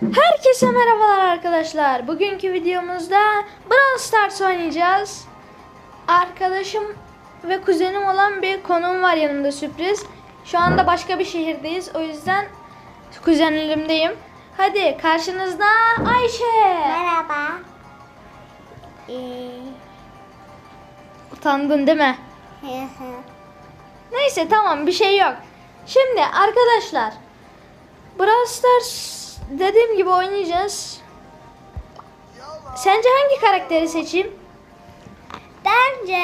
Herkese merhabalar arkadaşlar. Bugünkü videomuzda Brawl Stars oynayacağız. Arkadaşım ve kuzenim olan bir konuğum var yanımda sürpriz. Şu anda başka bir şehirdeyiz. O yüzden kuzenlerimdeyim. Hadi karşınızda Ayşe. Merhaba. Ee, Utandın değil mi? Neyse tamam bir şey yok. Şimdi arkadaşlar Brawl Stars dediğim gibi oynayacağız. Sence hangi karakteri seçeyim? Bence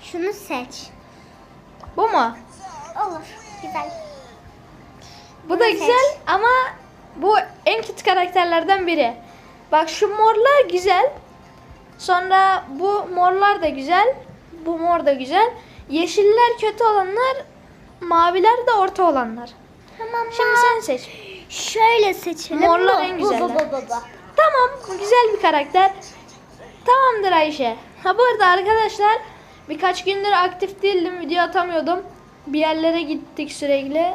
şunu seç. Bu mu? Olur. Güzel. Bu da Bunu seç. güzel ama bu en kötü karakterlerden biri. Bak şu morlar güzel. Sonra bu morlar da güzel. Bu mor da güzel. Yeşiller kötü olanlar, maviler de orta olanlar. Tamam. Şimdi sen seç. Şöyle seçelim. Morlar en bu, bu, güzeller. bu, bu, bu. Tamam, güzel bir karakter. Tamamdır Ayşe. Ha bu arada arkadaşlar birkaç gündür aktif değildim, video atamıyordum. Bir yerlere gittik sürekli.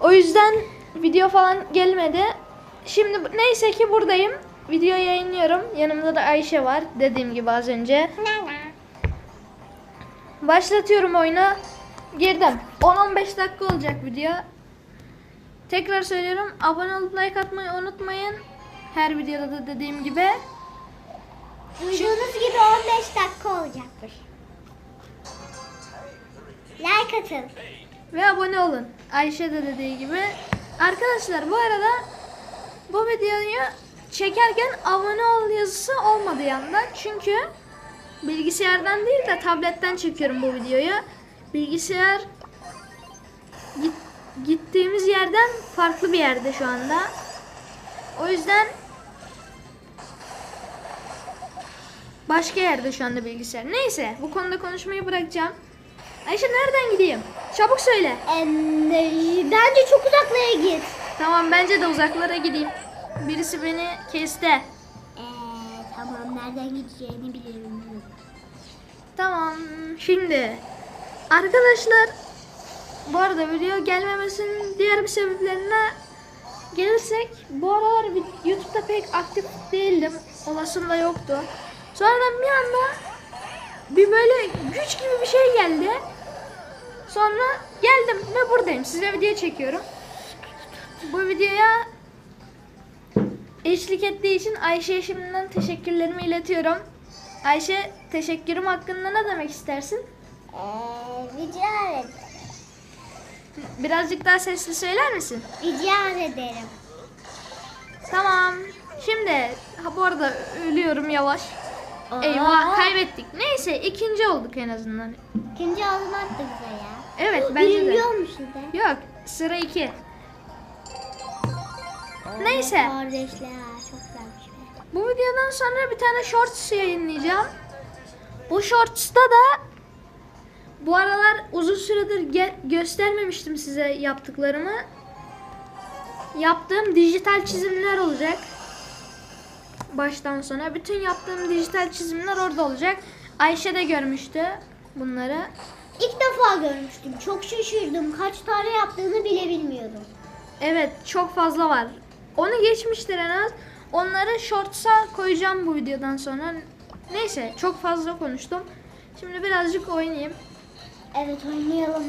O yüzden video falan gelmedi. Şimdi neyse ki buradayım. Video yayınlıyorum. Yanımda da Ayşe var dediğim gibi az önce. Başlatıyorum oyunu. Girdim. 10-15 dakika olacak video. Tekrar söylüyorum. Abone olup like atmayı unutmayın. Her videoda da dediğim gibi. Duyduğunuz gibi 15 dakika olacakmış. Like atın. Ve abone olun. Ayşe de dediği gibi. Arkadaşlar bu arada bu videoyu çekerken abone ol yazısı olmadı yanda. Çünkü bilgisayardan değil de tabletten çekiyorum bu videoyu. Bilgisayar git- gittiğimiz yerden farklı bir yerde şu anda. O yüzden başka yerde şu anda bilgisayar. Neyse bu konuda konuşmayı bırakacağım. Ayşe nereden gideyim? Çabuk söyle. Bence çok uzaklara git. Tamam bence de uzaklara gideyim. Birisi beni kesti. Ee, tamam nereden gideceğini bilirim. Tamam şimdi arkadaşlar bu arada video gelmemesinin diğer bir sebeplerine gelirsek bu aralar bir- YouTube'da pek aktif değildim. Olasım da yoktu. Sonradan bir anda bir böyle güç gibi bir şey geldi. Sonra geldim ve buradayım. Size video çekiyorum. Bu videoya eşlik ettiği için Ayşe'ye şimdiden teşekkürlerimi iletiyorum. Ayşe teşekkürüm hakkında ne demek istersin? Ee, rica ederim. Birazcık daha sesli söyler misin? Rica ederim. Tamam. Şimdi ha bu arada ölüyorum yavaş. Aa. Eyvah kaybettik. Neyse ikinci olduk en azından. İkinci olmak da güzel ya. Evet bence de. Birinci olmuşuz de. Yok sıra iki. Neyse. Kardeşler çok güzelmiş be. Bu videodan sonra bir tane shorts yayınlayacağım. Bu shorts'ta da bu aralar uzun süredir göstermemiştim size yaptıklarımı. Yaptığım dijital çizimler olacak. Baştan sona bütün yaptığım dijital çizimler orada olacak. Ayşe de görmüştü bunları. İlk defa görmüştüm. Çok şaşırdım. Kaç tane yaptığını bile bilmiyordum. Evet çok fazla var. Onu geçmiştir en az. Onları shorts'a koyacağım bu videodan sonra. Neyse çok fazla konuştum. Şimdi birazcık oynayayım. Evet oynayalım.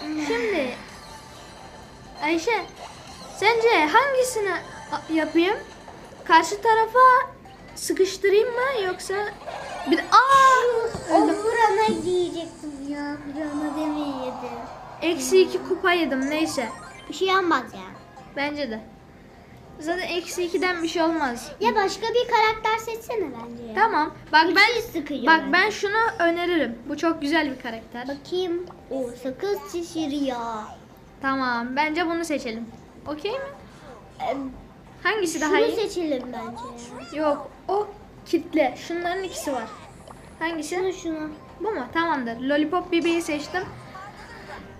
Şimdi Ayşe sence hangisini yapayım? Karşı tarafa sıkıştırayım mı yoksa bir aa öldüm. vurana diyecektim ya. Vurana demeyedim. Eksi iki kupa yedim neyse. Bir şey olmaz ya. Bence de. Zaten eksi ikiden bir şey olmaz. Ya başka bir karakter seçsene bence ya. Tamam. Bak ben bak bence. ben şunu öneririm. Bu çok güzel bir karakter. Bakayım. O sakız şişiriyor. Tamam. Bence bunu seçelim. Okey mi? Ee, Hangisi daha Şunu iyi? seçelim bence ya. Yok. O kitle. Şunların ikisi var. Hangisi? Şunu şunu. Bu mu? Tamamdır. Lollipop bebeği seçtim.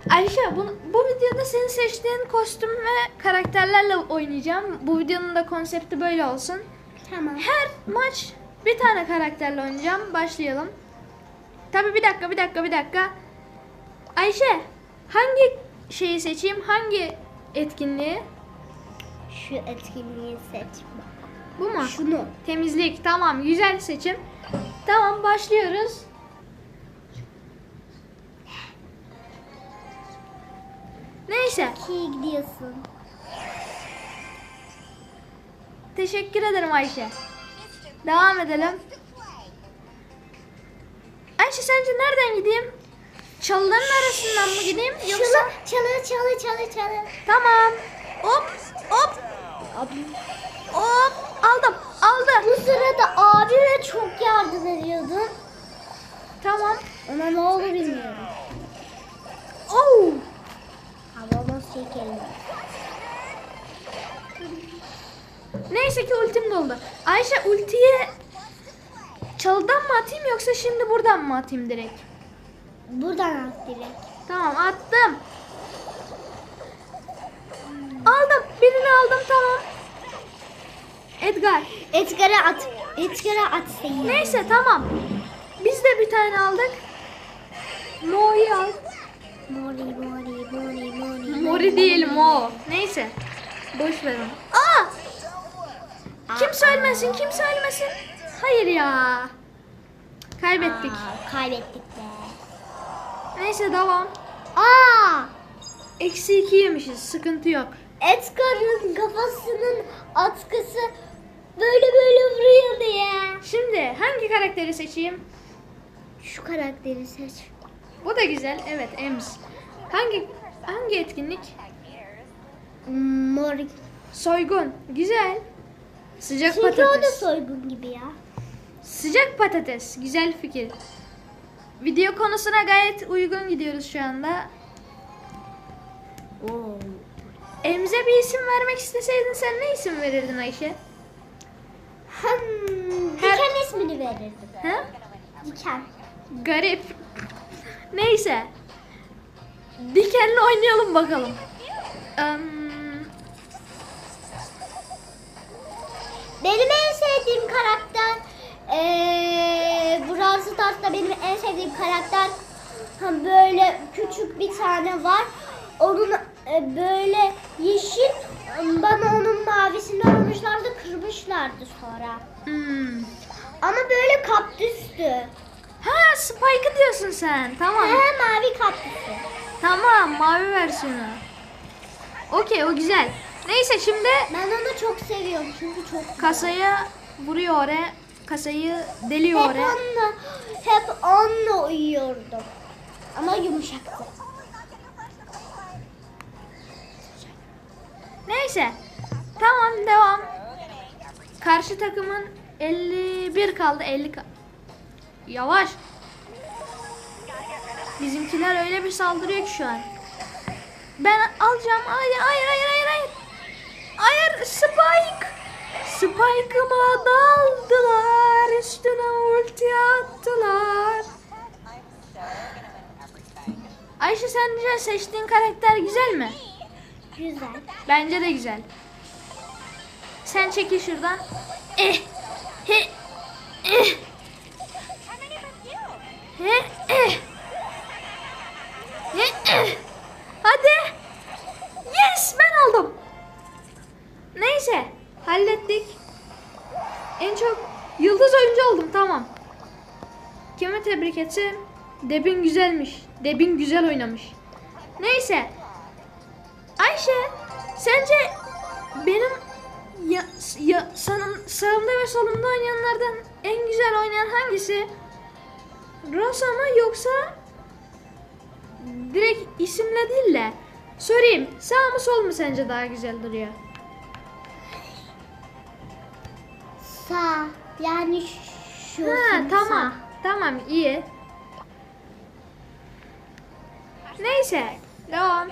Ayşe bu, bu videoda senin seçtiğin kostüm ve karakterlerle oynayacağım. Bu videonun da konsepti böyle olsun. Tamam. Her maç bir tane karakterle oynayacağım. Başlayalım. Tabi bir dakika bir dakika bir dakika. Ayşe hangi şeyi seçeyim? Hangi etkinliği? Şu etkinliği seç. Bu mu? Şunu. Temizlik. Tamam. Güzel seçim. Tamam başlıyoruz. Neyse. İyi gidiyorsun. Teşekkür ederim Ayşe. Devam edelim. Ayşe sence nereden gideyim? Çalıların arasından mı gideyim yoksa? Çalı çalı çalı çalı. Tamam. Hop hop hop aldım aldım. Bu sırada abime çok yardım ediyordun. Tamam. Ona ne oldu bilmiyorum. Oo. Havama çekelim. Neyse ki ultim doldu. Ayşe ultiyi çalıdan mı atayım yoksa şimdi buradan mı atayım direkt? Buradan at direkt. Tamam attım. Aldım. Birini aldım tamam. Edgar. Edgar'a at. Edgar'a at seni. Neyse tamam. Biz de bir tane aldık. Mo'yu al. Mori mori. Mori değil Mo. Neyse. Boş ver onu. Aa! Kimse ölmesin, kimse ölmesin. Hayır ya. Kaybettik. Aa, kaybettik be. Neyse devam. Aa! Eksi iki yemişiz. Sıkıntı yok. Edgar'ın kafasının atkısı böyle böyle vuruyor diye. Şimdi hangi karakteri seçeyim? Şu karakteri seç. Bu da güzel. Evet, Ems. Hangi hangi etkinlik? Mori. Soygun. Güzel. Sıcak Çünkü o da patates. soygun gibi ya. Sıcak patates. Güzel fikir. Video konusuna gayet uygun gidiyoruz şu anda. Oo. Emze bir isim vermek isteseydin sen ne isim verirdin Ayşe? Hmm, Her- diken ismini verirdim. He? Diken. Garip. Neyse. Dikenle oynayalım bakalım. Em, Benim en sevdiğim karakter eee Brawl Stars'ta benim en sevdiğim karakter böyle küçük bir tane var. Onun e, böyle yeşil bana onun mavisini almışlardı kırmışlardı sonra. hmm. Ama böyle kaktüstü. Ha Spike'ı diyorsun sen. Tamam. He, mavi kaktüstü. Tamam mavi versiyonu. Okey o güzel. Neyse şimdi Ben onu çok seviyorum çünkü çok güzel. kasaya vuruyor oraya. Kasayı deliyor Hep oraya. onunla, hep onunla uyuyordum. Ama yumuşaktı. Neyse. Tamam devam. Karşı takımın 51 kaldı 50 kaldı. Yavaş. Bizimkiler öyle bir saldırıyor ki şu an. Ben alacağım. Hayır hayır hayır hayır hayır. Hayır Spike. Spike'ıma daldılar. Üstüne ulti attılar. Ayşe sence seçtiğin karakter güzel mi? Güzel. Bence de güzel. Sen çekil şuradan. Eh. He. Eh. He. Eh. En çok yıldız oyuncu oldum tamam. Kimi tebrik etsem? Debin güzelmiş. Debin güzel oynamış. Neyse. Ayşe, sence benim ya, ya sanım, sağımda ve solumda oynayanlardan en güzel oynayan hangisi? Rosa mı yoksa direkt isimle değil de sorayım sağ mı sol mu sence daha güzel duruyor? Sağ. Yani şu. Ha sağ. tamam tamam iyi. Neyse devam.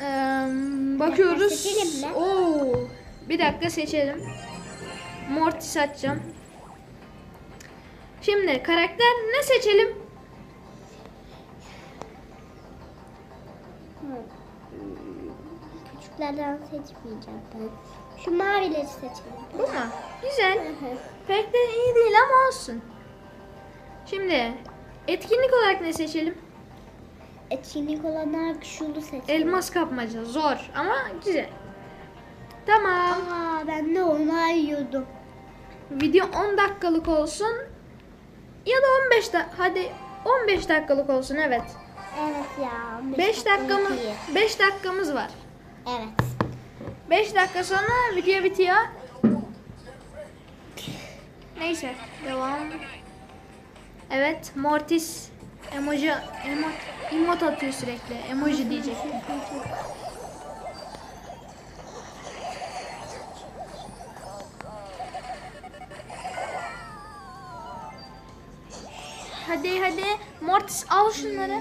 Ee, bakıyoruz. Oo, bir dakika seçelim. Mortis açacağım. Şimdi karakter ne seçelim? Küçüklerden seçmeyeceğim ben. Şu mavileri seçelim. Bu mu? Güzel. Pek de iyi değil ama olsun. Şimdi etkinlik olarak ne seçelim? Etkinlik olanlar şunu seçelim. Elmas kapmaca zor ama güzel. Tamam. Aa ben de onu arıyordum. Video 10 dakikalık olsun. Ya da 15 da hadi 15 dakikalık olsun evet. Evet ya. 5 dakikamız iyi. 5 dakikamız var. Evet. 5 dakika sonra video bitiyor. Neyse devam. Evet Mortis emoji emot, emot atıyor sürekli. Emoji diyecek. Hadi hadi Mortis al şunları.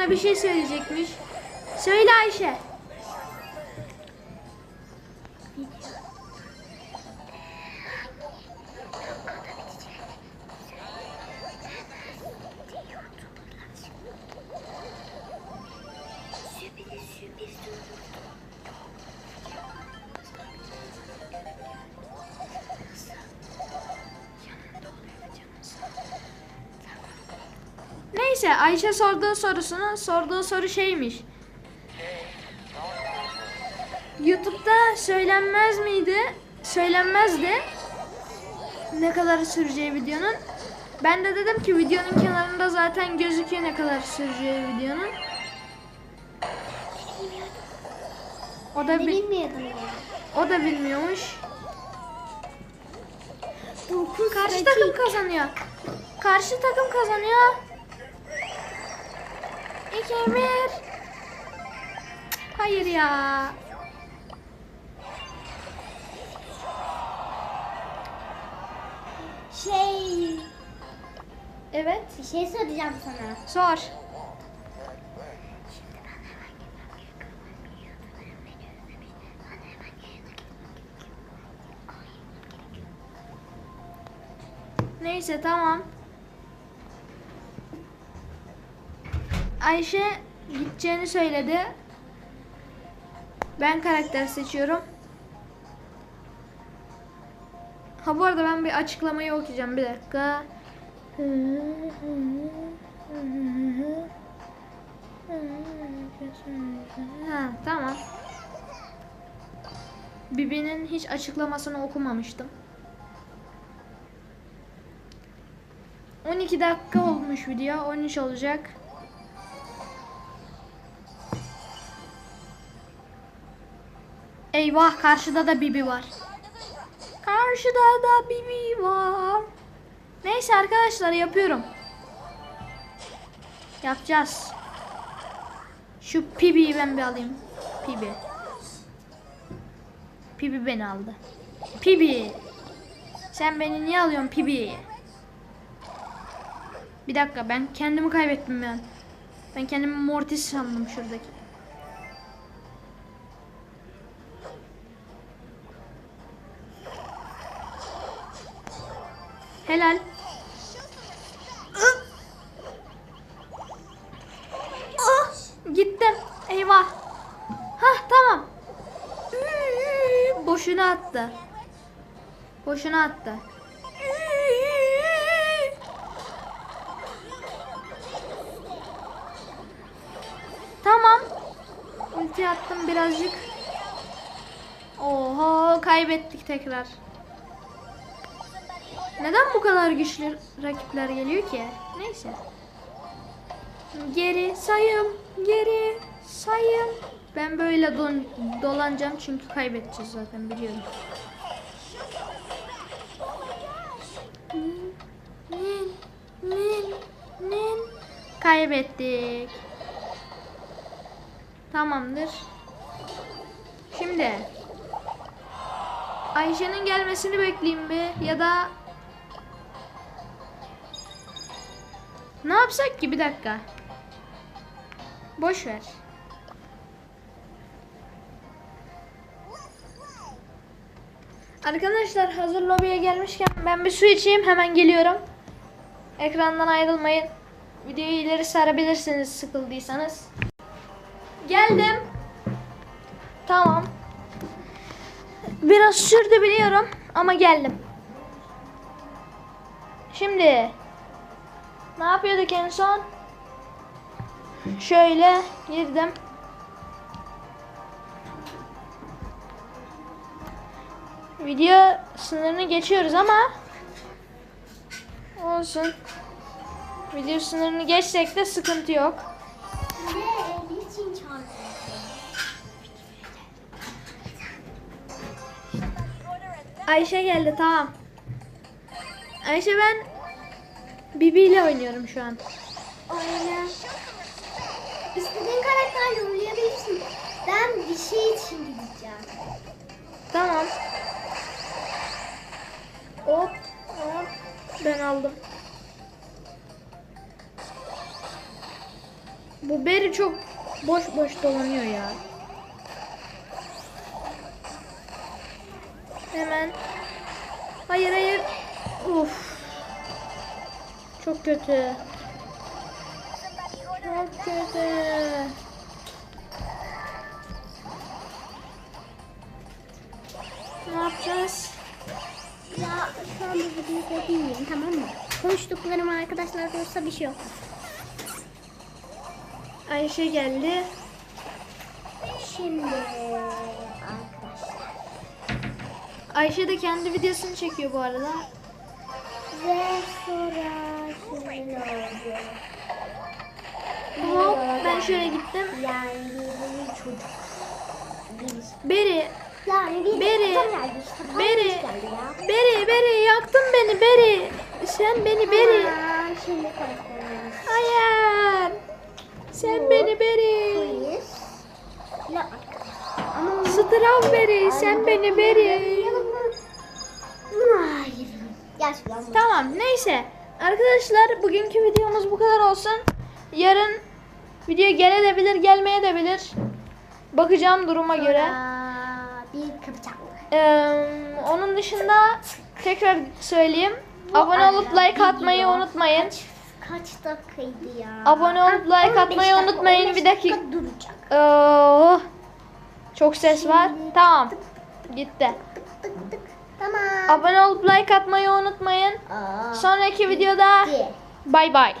Bana bir şey söyleyecekmiş. Söyle Ayşe. Neyse Ayşe sorduğu sorusunu sorduğu soru şeymiş. YouTube'da söylenmez miydi? Söylenmezdi. Ne kadar süreceği videonun. Ben de dedim ki videonun kenarında zaten gözüküyor ne kadar süreceği videonun. O da bi- o da bilmiyormuş. Karşı takım kazanıyor. Karşı takım kazanıyor. 2 1 Hayır ya. Şey, Evet. bir şey soracağım sana. Sor. Neyse tamam. Ayşe gideceğini söyledi. Ben karakter seçiyorum. Ha bu arada ben bir açıklamayı okuyacağım bir dakika. Ha, tamam. Bibi'nin hiç açıklamasını okumamıştım. 12 dakika olmuş video. 13 olacak. Eyvah karşıda da Bibi var. Karşıda da Bibi var. Neyse arkadaşlar yapıyorum. Yapacağız. Şu Pibi'yi ben bir alayım. Pibi. Pibi beni aldı. Pibi. Sen beni niye alıyorsun Pibi? Bir dakika ben kendimi kaybettim ben. Ben kendimi Mortis sandım şuradaki. Helal. Ah, gittim. Eyvah. Hah tamam. Boşuna attı. Boşuna attı. Tamam. Ulti attım birazcık. Oho kaybettik tekrar. Neden bu kadar güçlü rakipler geliyor ki? Neyse. Geri sayım, geri sayım. Ben böyle don, dolanacağım çünkü kaybedeceğiz zaten biliyorum. Nin, nin, nin. Kaybettik. Tamamdır. Şimdi Ayşe'nin gelmesini bekleyeyim bir ya da Ne yapsak ki bir dakika. Boş ver. Arkadaşlar hazır lobiye gelmişken ben bir su içeyim hemen geliyorum. Ekrandan ayrılmayın. Videoyu ileri sarabilirsiniz sıkıldıysanız. Geldim. Tamam. Biraz sürdü biliyorum ama geldim. Şimdi ne yapıyorduk en son? Şöyle girdim. Video sınırını geçiyoruz ama olsun. Video sınırını geçsek de sıkıntı yok. Ayşe geldi tamam. Ayşe ben Bibi ile oynuyorum şu an. Oyna. İstediğin karakterle oynayabilirsin. Ben bir şey için gideceğim. Tamam. Hop hop ben aldım. Bu beri çok boş boş dolanıyor ya. Hemen. Hayır hayır. Çok kötü. Çok kötü. Ne yapacağız? Ya şu an bu videoyu bilmiyorum tamam mı? Konuştuklarım arkadaşlar duysa bir şey yok. Ayşe geldi. Şimdi arkadaşlar. Ayşe de kendi videosunu çekiyor bu arada. Ve ben şöyle gittim. Yani bir çocuk. Beri, Yani bir Beri, işte. Beri, ya. Beri, Beri yaktın beni Beri. Sen beni Beri. Aa. Hayır. Sen beni Beri. Polis. Strawberry sen beni Beri. Hayır. Gerçekten bu. Tamam neyse. Arkadaşlar bugünkü videomuz bu kadar olsun. Yarın video gelebilir gelmeyebilir. Bakacağım duruma göre. Aa, Bir kapacak. Ee, onun dışında tekrar söyleyeyim. Abone olup like atmayı unutmayın. Kaç, kaç dakikaydı ya? Abone olup like 15 atmayı dakika, unutmayın. 15 Bir dakika. duracak. Oh, çok ses var. Tamam. Gitti. Tık tık. Tamam. Abone olup like atmayı unutmayın. Aa, Sonraki videoda bay bay.